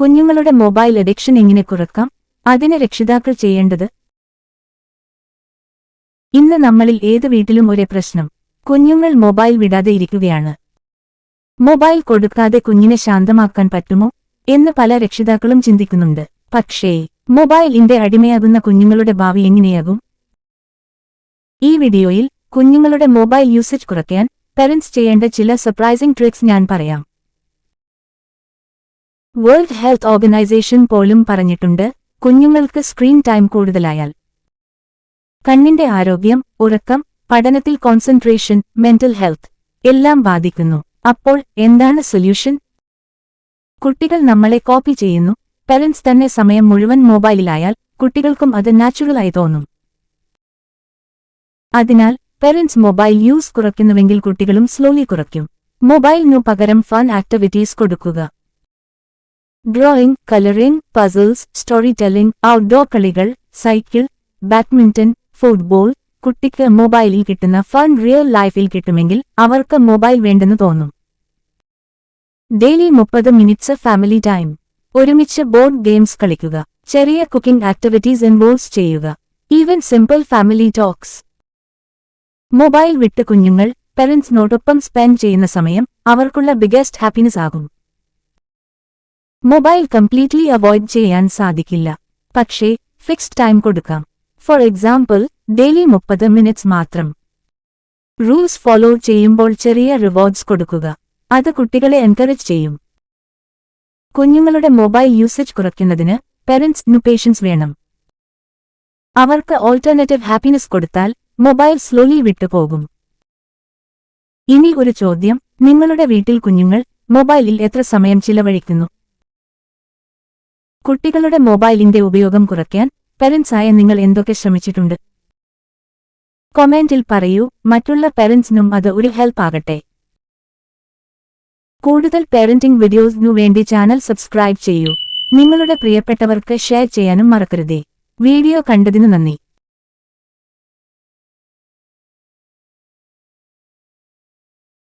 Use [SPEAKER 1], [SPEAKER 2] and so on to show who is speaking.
[SPEAKER 1] കുഞ്ഞുങ്ങളുടെ mobile addiction എങ്ങനെ കുറക്കാം? അതിന് രക്ഷിതാക്കൾ ചെയ്യേണ്ടത്? ഇന്ന് നമ്മളിൽ ഏത് വീട്ടിലും ഒരേ പ്രശ്നം. കുഞ്ഞുങ്ങൾ മൊബൈൽ വിടാതെ ഇരിക്കുകയാണ്. മൊബൈൽ കൊടുക്കാതെ കുഞ്ഞിനെ ശാന്തമാക്കാൻ പറ്റുമോ? എന്ന് പല രക്ഷിതാക്കളും ചിന്തിക്കുന്നുണ്ട്. പക്ഷേ മൊബൈലിന്റെ അടിമയാകുന്ന കുഞ്ഞുങ്ങളുടെ ഭാവി എങ്ങനെയാകും? ഈ വീഡിയോയിൽ കുഞ്ഞുങ്ങളുടെ മൊബൈൽ യൂസേജ് കുറയ്ക്കാൻ പെരൻസ് ചെയ്യേണ്ട ചില സർപ്രൈസിംഗ് ട്രിക്സ് ഞാൻ പറയാം. വേൾഡ് ഹെൽത്ത് ഓർഗനൈസേഷൻ പോലും പറഞ്ഞിട്ടുണ്ട് കുഞ്ഞുങ്ങൾക്ക് സ്ക്രീൻ ടൈം കൂടുതലായാൽ. കണ്ണിന്റെ ആരോഗ്യം ഉറക്കം പഠനത്തിൽ കോൺസെൻട്രേഷൻ മെന്റൽ ഹെൽത്ത് എല്ലാം ബാധിക്കുന്നു. അപ്പോൾ എന്താണ് സൊല്യൂഷൻ കുട്ടികൾ നമ്മളെ കോപ്പി ചെയ്യുന്നു. പേരൻസ് തന്നെ സമയം മുഴുവൻ മൊബൈലിലായാൽ കുട്ടികൾക്കും അത് നാച്ചുറലായി തോന്നും. അതിനാൽ പേരൻസ് മൊബൈൽ യൂസ് കുറയ്ക്കുന്നുവെങ്കിൽ കുട്ടികളും സ്ലോലി കുറയ്ക്കും. മൊബൈലിനു പകരം ഫൺ ആക്ടിവിറ്റീസ് കൊടുക്കുക. Drawing colouring puzzles story telling outdoor കളികൾ സൈക്കിൾ ബാഡ്മിന്റൺ ഫുട്ബോൾ കുട്ടിക്ക് മൊബൈലിൽ കിട്ടുന്ന ഫൺ റിയൽ ലൈഫിൽ കിട്ടുമെങ്കിൽ അവർക്ക് മൊബൈൽ വേണ്ടെന്ന് തോന്നും. ഡെയിലി മുപ്പത് മിനിറ്റ്സ് ഫാമിലി ടൈം ഒരുമിച്ച് ബോർഡ് ഗെയിംസ് കളിക്കുക. ചെറിയ കുക്കിംഗ് ആക്ടിവിറ്റീസ് ഇൻവോൾവ് ചെയ്യുക. Even simple family talks mobile വിട്ട് കുഞ്ഞുങ്ങൾ പെരൻസിനോടൊപ്പം സ്പെൻഡ് ചെയ്യുന്ന സമയം അവർക്കുള്ള ബിഗസ്റ്റ് ഹാപ്പിനെസ് ആകും. മൊബൈൽ കംപ്ലീറ്റ്ലി അവോയ്ഡ് ചെയ്യാൻ സാധിക്കില്ല. പക്ഷേ ഫിക്സ്ഡ് ടൈം കൊടുക്കാം. ഫോർ എക്സാമ്പിൾ ഡെയിലി മുപ്പത് മിനിറ്റ്സ് മാത്രം. റൂൾസ് ഫോളോ ചെയ്യുമ്പോൾ ചെറിയ റിവാർഡ്സ് കൊടുക്കുക. അത് കുട്ടികളെ എൻകറേജ് ചെയ്യും. കുഞ്ഞുങ്ങളുടെ മൊബൈൽ യൂസേജ് കുറയ്ക്കുന്നതിന് പേരന്റ്സിനു പേഷ്യൻസ് വേണം. അവർക്ക് ഓൾട്ടർനേറ്റീവ് ഹാപ്പിനെസ് കൊടുത്താൽ മൊബൈൽ സ്ലോലി വിട്ടുപോകും. ഇനി ഒരു ചോദ്യം. നിങ്ങളുടെ വീട്ടിൽ കുഞ്ഞുങ്ങൾ മൊബൈലിൽ എത്ര സമയം ചിലവഴിക്കുന്നു? കുട്ടികളുടെ മൊബൈലിന്റെ ഉപയോഗം കുറയ്ക്കാൻ പേരന്റ്സായ നിങ്ങൾ എന്തൊക്കെ ശ്രമിച്ചിട്ടുണ്ട്? കൊമന്റിൽ പറയൂ മറ്റുള്ള പെരൻസിനും അത് ഒരു ഹെൽപ്പ് ആകട്ടെ. കൂടുതൽ പേരന്റിംഗ് വീഡിയോസിനു വേണ്ടി ചാനൽ സബ്സ്ക്രൈബ് ചെയ്യൂ. നിങ്ങളുടെ പ്രിയപ്പെട്ടവർക്ക് ഷെയർ ചെയ്യാനും മറക്കരുതേ. വീഡിയോ കണ്ടതിനു നന്ദി.